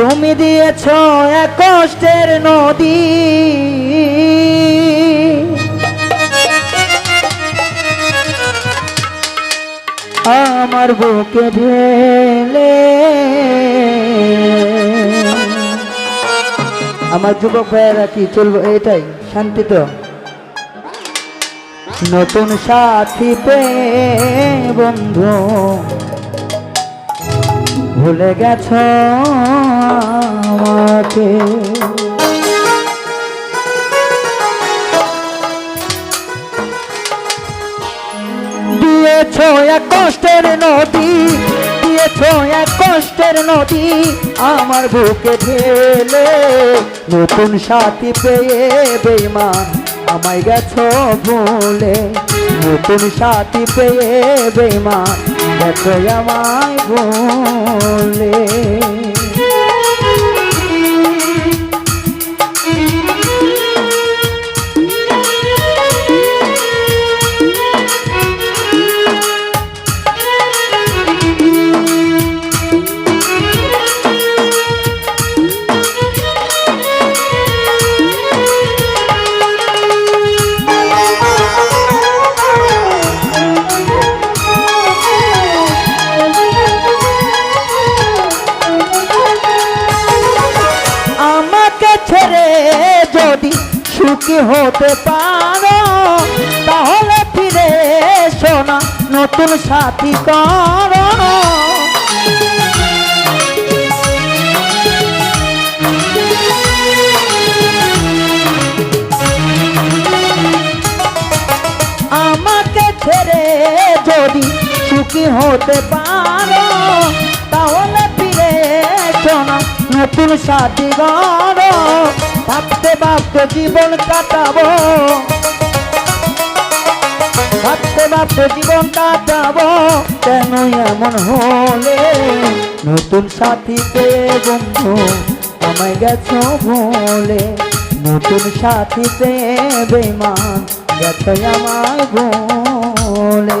তুমি দিয়েছ এক কষ্টের নদী। আমার বুকে ঢেলে আমার যুবক ভাইয়েরা কি চলবো? এটাই শান্তি তো। নতুন সাথী পেয়ে বন্ধু। ভুলে গেছ আমাকে? দিয়েছ এক কষ্টের নদী, দিয়েছ এক কষ্টের নদী, আমার বুকে ঢেলে নতুন সাথী পেয়ে বেমান আমায় গেছ ভুলে। নতুন সাথী পেয়ে বেমান গেছ আমায় ভুলে যদি সুখী হতে পারো, তাহলে ফিরে শোনা নতুন সাথী করো আমাকে ছেড়ে যদি সুখী হতে পারো, তাহলে ফিরে শোনা নতুন সাথী গড় ভাবতে জীবন কাটাবো ভাবতে ভাবতে জীবন কাটাবো কেন এমন হলে নতুন সাথী পেয়ে বন্ধু আমায় গেছো ভুলে নতুন সাথী পেয়ে বেমান গেছো আমায় ভুলে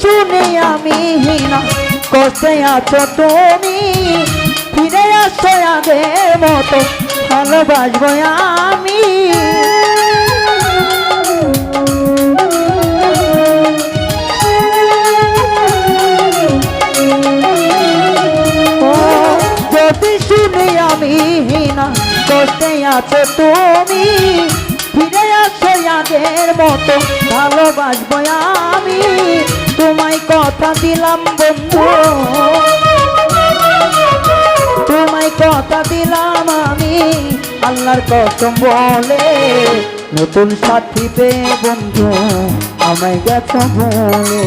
শুনি আমি হিনা কষ্টে আছো তুমি। ফিরে আসো আগের মতো, ভালোবাসবো আমি। যদি শুনি আমি হিনা কষ্টে আছো তুমি ফিরে আসো আগের মতো। ভালোবাসবো আমি, তোমায় কথা দিলাম বন্ধু। তোমায় কথা দিলাম আমি, আল্লাহর কসম বলে। নতুন সাথী পেয়ে বন্ধু, আমায় গেছ বলে।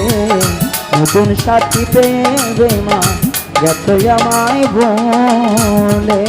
নতুন সাথী পেয়ে বেমা গেছো আমায় বলে।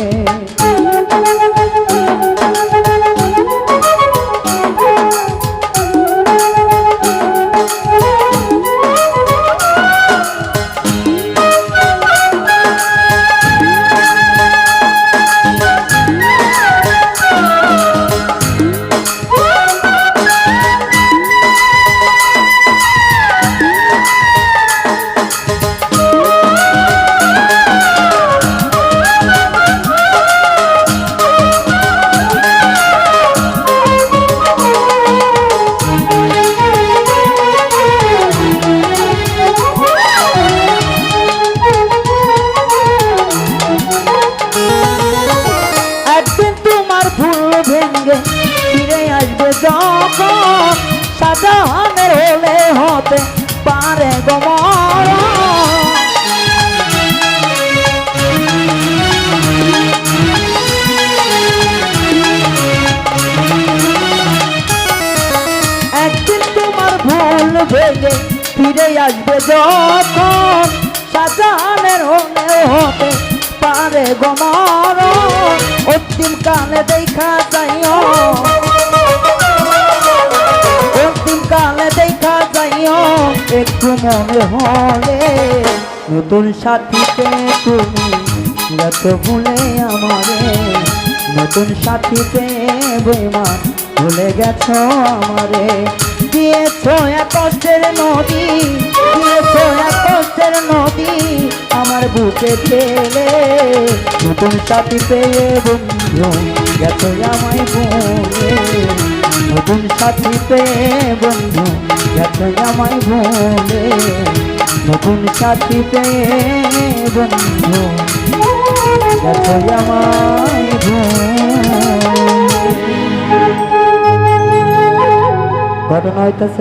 ভেঙে ফিরে আসবে যখন সাজানের হলে হতে পারে গমর। অন্তিম কালে দেখা যাইও। অন্তিম কালে দেখা যাইও। একটু মনে হলে নতুন সাথীতে তুমি যত ভুলে আমারে। নতুন সাথীতে বেমান ভুলে গেছো আমারে। দিয়েছ কষ্টের নদী, দিয়েছ কষ্টের নদী, আমার বুকে ফেলে নতুন সাথী পেয়ে বন্ধু, গেছো আমায় ভুলে। নতুন সাথী পেয়ে বন্ধু, গেছো আমায় ভুলে। নতুন সাথী পেয়ে বন্ধু, গেছো আমায় ভুলে। ঘটনা হইতেছে।